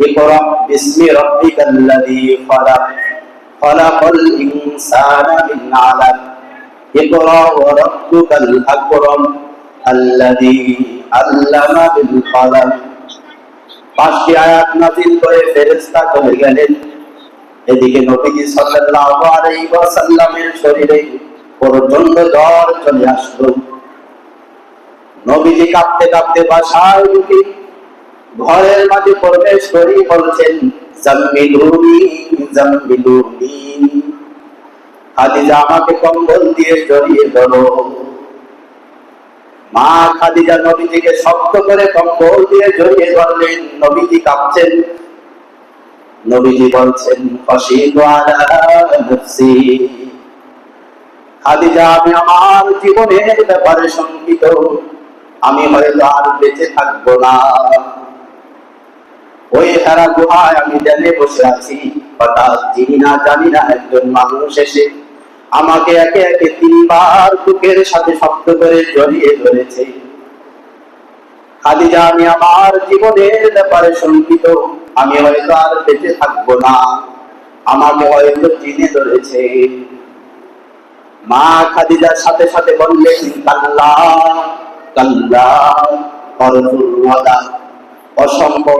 اقرأ باسم ربك الذي خلق خلق الإنسان من علق اقرأ وربك الأكرم الذي علم بالقلم পাঁচটি আয়াত নাজিল করে ফেরেশতা চলে গেলেন এদিকে নবীজি সাল্লাল্লাহু আলাইহি ওয়াসাল্লামের শরীরে প্রচন্ড জ্বর চলে আসলো নবীজি কাঁপতে কাঁপতে বাসায় ঢুকে ঘরের মাঝে প্রবেশ করি বলছেন জাম্মিলুনি জাম্মিলুনি খাদিজা আমাকে কম্বল দিয়ে জড়িয়ে ধরো। মা খাদিজা নবীজিকে শক্ত করে কম্বল দিয়ে জড়িয়ে ধরলেন। নবীজি কাঁপছেন। নবীজি বলছেন খাদিজা, আমি আমার জীবনের ব্যাপারে শঙ্কিত। আমি হয়তো আর বেঁচে থাকব না। ওই গুহায় আমি জেলে বসে আছি। হঠাৎ না জানি না একজন মানুষ এসে আমাকে একে একে তিনবার বুকের সাথে শক্ত করে জড়িয়ে ধরেছে। খাদিজা, আমি আমার জীবনের ব্যাপারে শঙ্কিত। আমি হয়তো আর বেঁচে থাকব না। আমাকে হয়তো চিনে ধরেছে। মা খাদিজার সাথে সাথে বললেন, কাল্লা কাল্লা অসম্ভব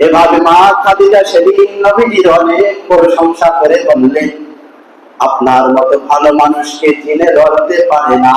এভাবে মা খাদিজা সেদিন নবীজির অনেক প্রশংসা করে বললেন, আপনার মতো ভালো মানুষকে চিনে ধরতে পারে না।